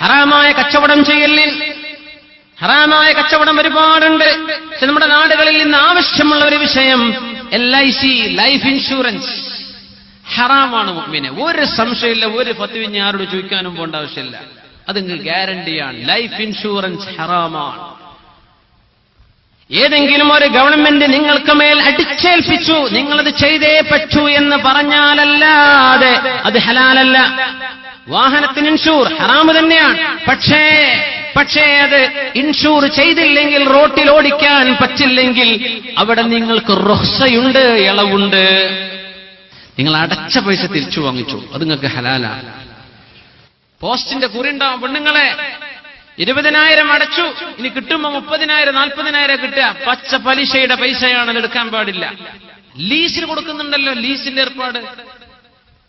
ഹറാമായ കച്ചവടം ചെയ്യലിൽ ഹറാമായ കച്ചവടം ഒരുപാടുണ്ട്. നമ്മുടെ നാടുകളിൽ ഇന്ന് ആവശ്യമുള്ള ഒരു വിഷയം L I C life insurance ഹറാമാണ് പിന്നെ ഒരു സംശയമില്ല ഒരു പത്തുവിഞ്ഞ് ആരോട് ചോദിക്കാനും പോകേണ്ട ആവശ്യമില്ല. അത് ഗ്യാരണ്ടിയാണ്. ലൈഫ് ഇൻഷുറൻസ് ഹറാമാണ്. ഏതെങ്കിലും ഒരു ഗവൺമെന്റ് നിങ്ങൾക്ക് മേൽ അടിച്ചേൽപ്പിച്ചു നിങ്ങളത് ചെയ്തേ പറ്റൂ എന്ന് പറഞ്ഞാലല്ലാതെ അത് ഹലാലല്ല. വാഹനത്തിന് ഇൻഷൂർ ഹറാമ് തന്നെയാണ്. പക്ഷേ പക്ഷേ അത് ഇൻഷൂർ ചെയ്തില്ലെങ്കിൽ റോട്ടിൽ ഓടിക്കാൻ പറ്റില്ലെങ്കിൽ അവിടെ നിങ്ങൾക്ക് റൊഹ്സയുണ്ട് ഇളവുണ്ട്. നിങ്ങൾ അടച്ച പൈസ തിരിച്ചു വാങ്ങിച്ചു. അത് നിങ്ങൾക്ക് ഹലാലാണ് പോസ്റ്റിന്റെ കുറിണ്ടാവും പെണ്ണുങ്ങളെ. ഇരുപതിനായിരം അടച്ചു. ഇനി കിട്ടുമ്പോ മുപ്പതിനായിരം നാൽപ്പതിനായിരം കിട്ടുക. പച്ച പലിശയുടെ പൈസയാണ് എടുക്കാൻ പാടില്ല. ലീസിന് കൊടുക്കുന്നുണ്ടല്ലോ ലീസിന്റെ ഏർപ്പാട്.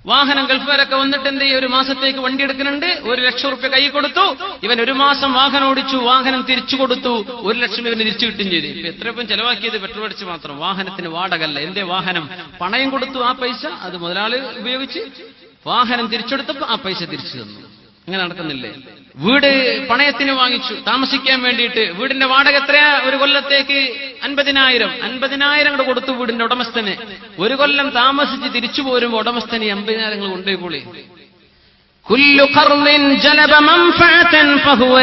വാഹനം ഗൾഫുകാരൊക്കെ വന്നിട്ട് എന്ത് ഒരു മാസത്തേക്ക് വണ്ടി എടുക്കുന്നുണ്ട്. ഒരു ലക്ഷം റുപ്യ കൈ കൊടുത്തു. ഇവൻ ഒരു മാസം വാഹനം ഓടിച്ചു. വാഹനം തിരിച്ചു കൊടുത്തു. ഒരു ലക്ഷം ഇവന് തിരിച്ചു കിട്ടും ചെയ്തു. ഇപ്പൊ എത്ര ഇപ്പം ചെലവാക്കിയത് പെട്രോൾ അടിച്ച് മാത്രം. വാഹനത്തിന് വാടകല്ല എന്റെ വാഹനം? പണയം കൊടുത്തു ആ പൈസ. അത് മുതലാളി ഉപയോഗിച്ച് വാഹനം തിരിച്ചെടുത്തപ്പോ ആ പൈസ തിരിച്ചു തന്നു. അങ്ങനെ നടക്കുന്നില്ലേ? വീട് പണയത്തിന് വാങ്ങിച്ചു. താമസിക്കാൻ വേണ്ടിയിട്ട്. വീടിന്റെ വാടക എത്രയാ? ഒരു കൊല്ലത്തേക്ക് അൻപതിനായിരം. അൻപതിനായിരം കൂടെ കൊടുത്തു വീടിന്റെ ഉടമസ്ഥന്. ഒരു കൊല്ലം താമസിച്ച് തിരിച്ചു പോരുമ്പോ ഉടമസ്ഥന് അമ്പതിനായിരങ്ങൾ അമ്പതിനായിരം കൊണ്ടുപോയി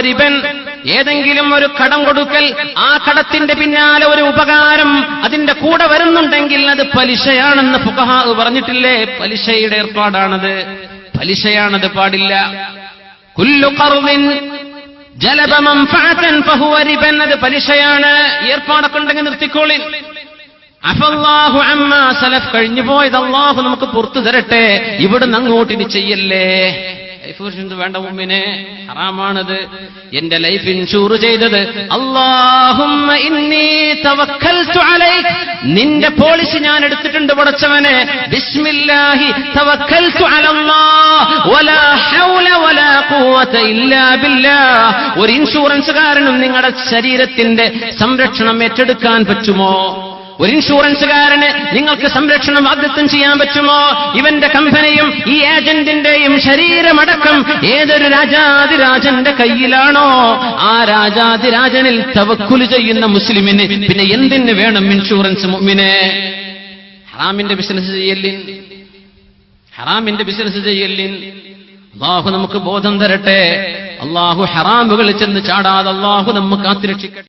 റിബൻ. ഏതെങ്കിലും ഒരു കടം കൊടുക്കൽ ആ കടത്തിന്റെ പിന്നാലെ ഒരു ഉപകാരം അതിന്റെ കൂടെ വരുന്നുണ്ടെങ്കിൽ അത് പലിശയാണെന്ന് ഫുഖഹാ പറഞ്ഞിട്ടില്ലേ? പലിശയുടെ ഏർപ്പാടാണത്. പലിശയാണത് പാടില്ല. അത് പലിശയാണ്. ഏർപ്പാടൊക്കെ ഉണ്ടെങ്കിൽ നിർത്തിക്കോളിൻ അഫല്ലാഹു അമ്മ സലഫ് കഴിഞ്ഞു പോയത് അള്ളാഹു നമുക്ക് പുറത്തു തരട്ടെ. ഇവിടുന്ന് അങ്ങോട്ട് ഇനി ചെയ്യല്ലേ? ലൈഫ് ഇൻഷുറൻസ് വേണ്ട മുമ്പിനെ ഹറാമാണത്. എന്റെ ലൈഫ് ഇൻഷൂർ ചെയ്തത്. അള്ളാഹുമ്മ നിന്റെ പോളിസി ഞാൻ എടുത്തിട്ടുണ്ട് പടച്ചവനെ. ബിസ്മില്ലാഹി തവക്കൽതു അലല്ലാഹ്. വലാ ഒരു ഇൻഷുറൻസുകാരനും നിങ്ങളുടെ ശരീരത്തിന്റെ സംരക്ഷണം ഏറ്റെടുക്കാൻ പറ്റുമോ? ഒരു ഇൻഷുറൻസുകാരന് നിങ്ങൾക്ക് സംരക്ഷണം വാഗ്ദത്തം ചെയ്യാൻ പറ്റുമോ? ഇവന്റെ കമ്പനിയും ഈ ഏജന്റിന്റെയും ശരീരമടക്കം ഏതൊരു രാജാതിരാജന്റെ കയ്യിലാണോ? ആ രാജാതിരാജനിൽ തവക്കുൽ ചെയ്യുന്ന മുസ്ലിമിന് പിന്നെ എന്തിന് വേണം ഇൻഷുറൻസ് മുമ്മിനെ ഹറാമിന്റെ ബിസിനസ് ചെയ്യല്ലിൻ ഹറാമിന്റെ ബിസിനസ് ചെയ്യല്ലിൻ അള്ളാഹു നമുക്ക് ബോധം തരട്ടെ. അള്ളാഹു ഹറാമുകളിൽ ചെന്ന് ചാടാതെ അള്ളാഹു നമുക്ക് കാത്തിരക്ഷിക്കട്ടെ.